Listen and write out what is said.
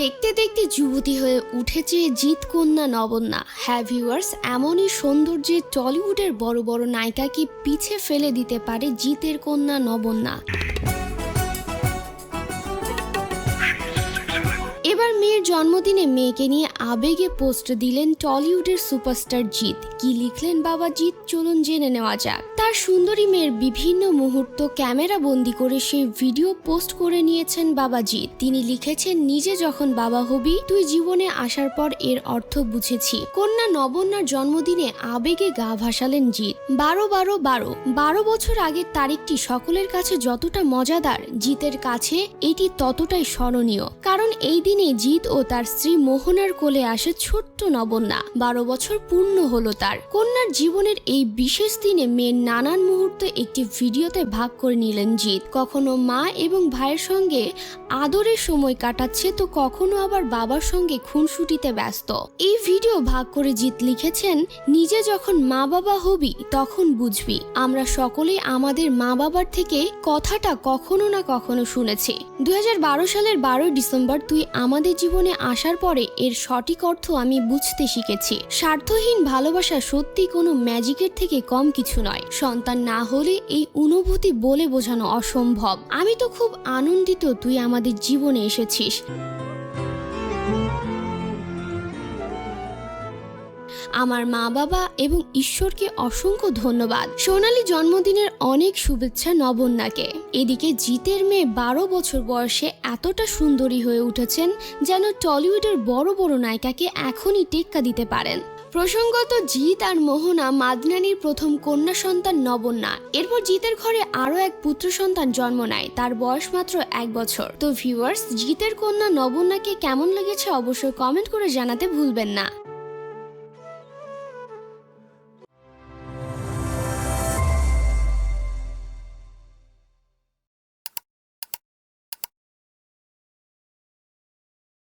দেখতে দেখতে যুবতী হয়ে উঠেছে জিৎ কন্যা নবন্যা। হ্যাঁ ভিউয়ার্স এমনই সৌন্দর্যে টলিউডের বড় বড় নায়িকাকে পিছে ফেলে দিতে পারে জিতের কন্যা নবন্যা। এবার মেয়ের জন্মদিনে মেয়েকে নিয়ে আবেগে পোস্ট দিলেন টলিউডের সুপারস্টার জিৎ। কি লিখলেন বাবা জিৎ? চলুন জেনে নেওয়া যাক। তার সুন্দরী মেয়ের বিভিন্ন মুহূর্ত ক্যামেরা বন্দি করে সেই ভিডিও পোস্ট করে নিয়েছেন বাবা জিৎ তিনি লিখেছেন, নিজে যখন বাবা হবি, তুই জীবনে আসার পর এর অর্থ বুঝেছি। কন্যা নবন্যার জন্মদিনে আবেগে গা ভাসালেন জিৎ। বারো বারো বারো। বারো বছর আগের তারিখটি সকলের কাছে যতটা মজাদার, জিতের কাছে এটি ততটাই স্মরণীয়। কারণ এই দিনে জিৎ ও তার স্ত্রী মোহনার কোলে আসে ছোট্ট নবন্যা। বারো বছর পূর্ণ হলো তার। কন্যার জীবনের এই বিশেষ দিনে মেয়ের নানান মুহূর্ত একটি ভিডিওতে ভাগ করে নিলেন জিৎ। কখনো মা এবং ভাইয়ের সঙ্গে আদরের সময় কাটাচ্ছে তো কখনো আবার বাবার সঙ্গে খুনসুটিতে ব্যস্ত। এই ভিডিও ভাগ করে জিৎ লিখেছেন, নিজে যখন মা বাবা হবি, তখন বুঝবি। আমরা সকলেই আমাদের মা বাবার থেকে কথাটা কখনো না কখনো শুনেছি। দুই হাজার বারো সালের বারোই ডিসেম্বর তুই আমাদের জীবনে আসার পরে এর সঠিক অর্থ আমি বুঝতে শিখেছি। স্বার্থহীন ভালোবাসা সত্যি কোনো ম্যাজিকের থেকে কম কিছু নয়। সন্তান না হলে এই অনুভূতি বলে বোঝানো অসম্ভব। আমি তো খুব আনন্দিত তুই আমাদের জীবনে এসেছিস। আমার মা বাবা এবং ঈশ্বরকে অসংখ্য ধন্যবাদ। সোনালি জন্মদিনের অনেক শুভেচ্ছা নবন্যাকে। এদিকে জিতের মেয়ে বারো বছর বয়সে এতটা সুন্দরী হয়ে উঠেছেন যেন টলিউডের বড় বড় নায়িকাকে এখনই টেক্কা দিতে পারেন। প্রসঙ্গত, জিৎ আর মোহনা মাদনানির প্রথম কন্যা সন্তান নবন্যা। এরপর জিতের ঘরে আরও এক পুত্র সন্তান জন্ম নেয়, তার বয়স মাত্র এক বছর। তো ভিউয়ার্স জিতের কন্যা নবন্যাকে কেমন লেগেছে অবশ্যই কমেন্ট করে জানাতে ভুলবেন না।